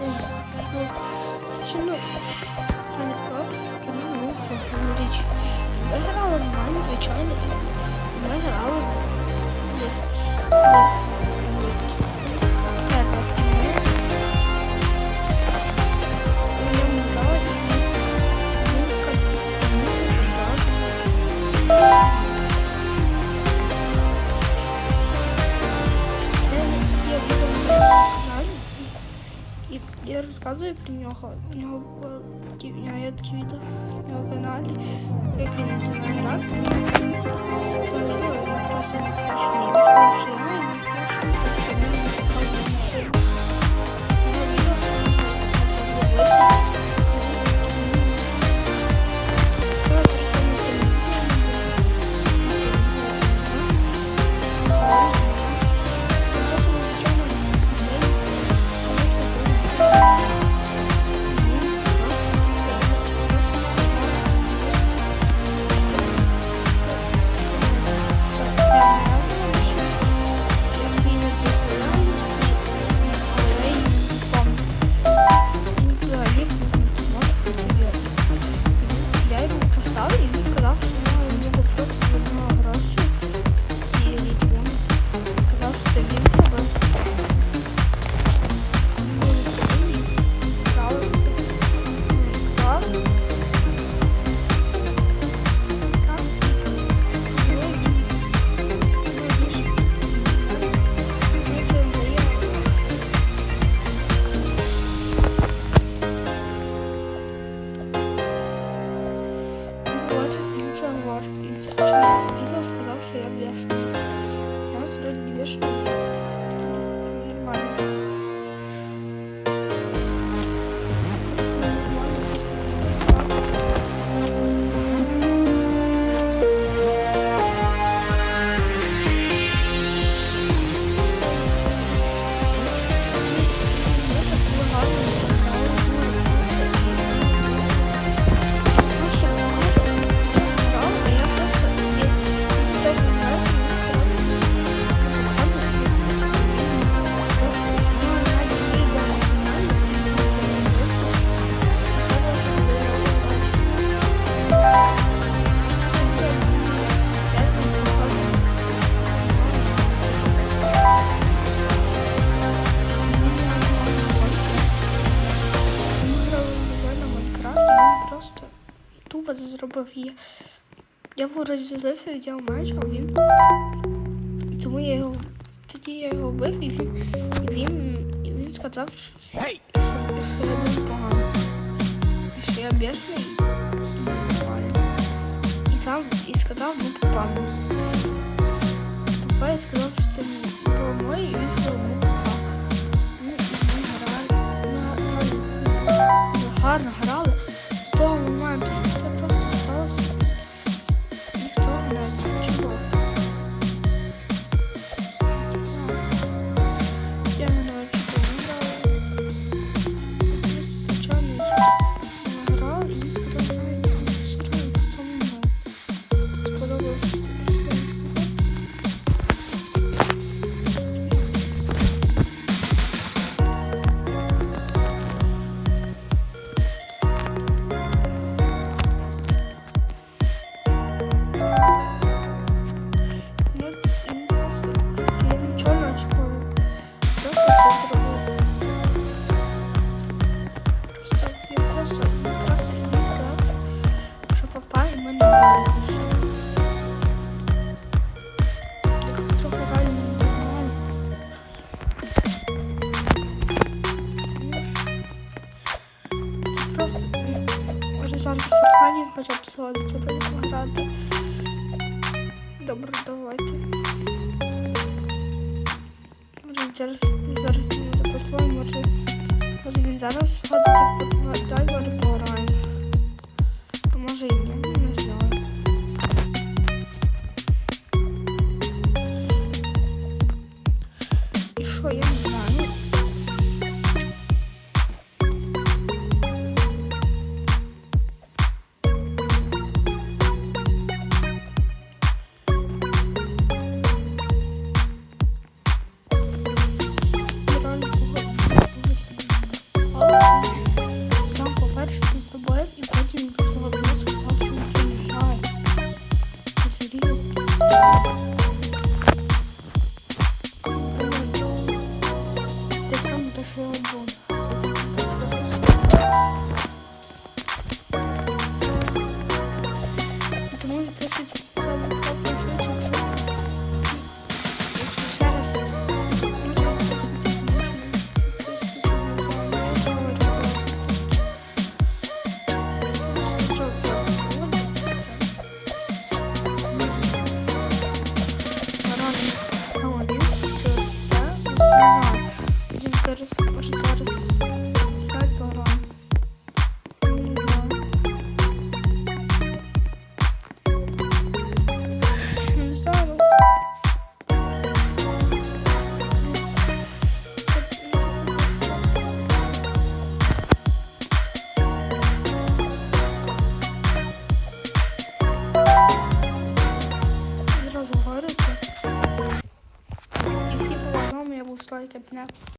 Ну, це не про ну, річ. Ми грали нормально, звичайно. Ми грали розказую про нього. У нього було такі, у нього є такі відео на його каналі, як він зі мною грав. Це відео він просто пішли. Він сказав, що я і він Beijo. Тупо зробив її. Я був розізлився, взяв меч, а він. Тому я його. Тоді я його вбив і він. І він. І він сказав, що, що, що я дуже погано. І що я бешений і сам і сказав, ну попаду. Папа сказав, що це не і він сказав, ну попа. Ну, і гарно грали зараз Фортнайт хоча б сьогодні тебе грати. Добре, давайте. Може він зараз, зараз не запитває, може, може він зараз сходиться в футбол, дай може пограємо. А може і ні, що я не знаю. Сам по-перше, ти зробив і Thanks for you. No.